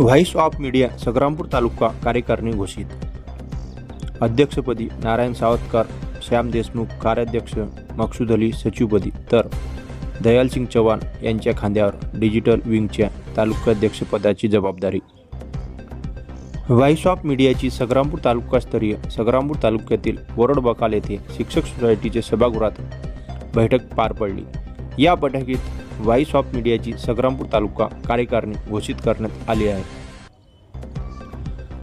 Voice of media Sangrampur taluka कार्यकारिणी घोषित. अध्यक्षपदी नारायण सावतकर श्याम देशमुख कार्याध्यक्ष मकसूद अली सचिवपदी तर दयालसिंग चव्हाण यांच्या खांद्यावर डिजिटल विंगच्या तालुकाध्यक्षपदाची जबाबदारी. व्हाईस ऑफ मीडियाची संग्रामपूर तालुकास्तरीय संग्रामपूर तालुक्यातील वरड बकाल येथे शिक्षक सोसायटीचे सभागृहात बैठक पार पडली. या बैठकीत व्हाईस ऑफ मीडियाची संग्रामपूर तालुका कार्यकारिणी घोषित करण्यात आली आहे.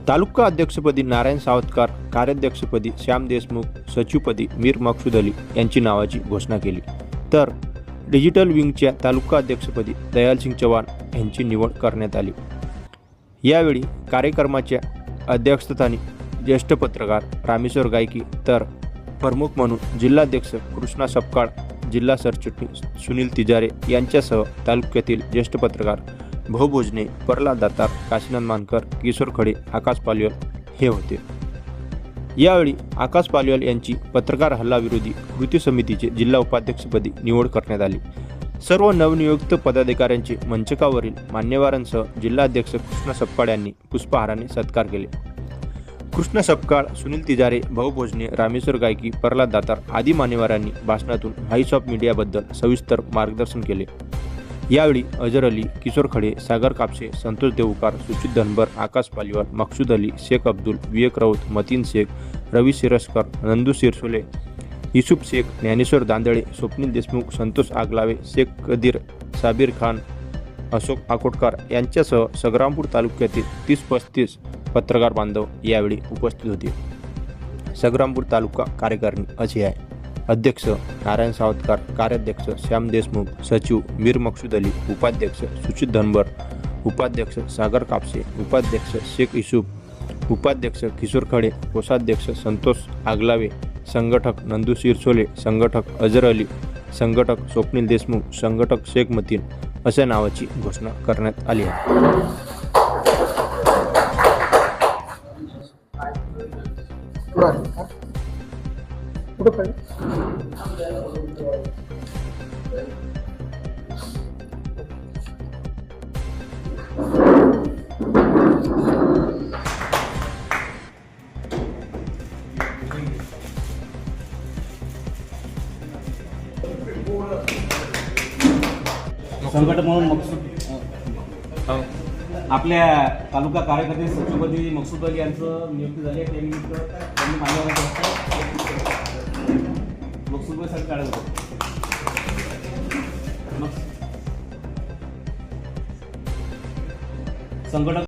तालुका अध्यक्षपदी नारायण सावतकर कार्याध्यक्षपदी श्याम देशमुख सचिवपदी मीर मकसूद अली यांची नावाची घोषणा केली. तर डिजिटल विंगच्या तालुका अध्यक्षपदी दयालसिंग चव्हाण यांची निवड करण्यात आली. यावेळी कार्यक्रमाच्या अध्यक्षस्थानी ज्येष्ठ पत्रकार रामेश्वर गायकी तर प्रमुख म्हणून जिल्हाध्यक्ष कृष्णा सपकाळ जिल्हा सरचिटणीस सुनील तिजारे यांच्यासह तालुक्यातील ज्येष्ठ पत्रकार भाऊ भोजने प्रल्हाद दातार काशीनाथ मानकर किशोर खडे आकाश पालवेल हे होते. यावेळी आकाश पालवेल यांची पत्रकार हल्लाविरोधी कृती समितीचे जिल्हा उपाध्यक्षपदी निवड करण्यात आली. सर्व नवनियुक्त पदाधिकाऱ्यांचे मंचकावरील मान्यवरांसह जिल्हाध्यक्ष कृष्ण सपकाळ यांनी पुष्पहाराने सत्कार केले. कृष्ण सपकाळ सुनील तिजारे भाऊ भोजने रामेश्वर गायकी प्रल्हाद दातार आदी मान्यवरांनी भाषणातून व्हाईस ऑफ मीडियाबद्दल सविस्तर मार्गदर्शन केले. यावेळी अजर अली किशोर खडे सागर कापसे संतोष देवकार सुचित धनबर आकाश पालिवाल मकसूद अली शेख अब्दुल विवेक राऊत मतीन शेख रवी सिरस्कर नंदू सिरसोले युसुफ शेख ज्ञानेश्वर दांदळे स्वप्नील देशमुख संतोष आगलावे शेख कदीर साबीर खान अशोक आकोटकर यांच्यासह संग्रामपूर तालुक्यातील तीस पस्तीस पत्रकार बांधव यावेळी उपस्थित होते. संग्रामपूर तालुका कार्यकारिणी असे आहे अध्यक्ष नारायण सावतकर कार्याध्यक्ष श्याम देशमुख सचिव मीर मकसूद अली उपाध्यक्ष सुचित धनबर उपाध्यक्ष सागर कापसे उपाध्यक्ष शेख युसुफ उपाध्यक्ष किशोर खडे कोषाध्यक्ष संतोष आगलावे संघटक नंदू शिरसोले संघटक अजर अली संघटक स्वप्नील देशमुख संघटक शेख मतीन अशा नावाची घोषणा करण्यात आली आहे. कुठं पाहिजे संघटक म्हणून मकसूद हो. आपल्या तालुका कार्यकर्ते सचिवपदी मकसूद अली यांचं नियुक्ती झाली आहे. त्यानिमित्त त्यांनी मान्यवर मकसूदसाठी काढत होतं मग संघटक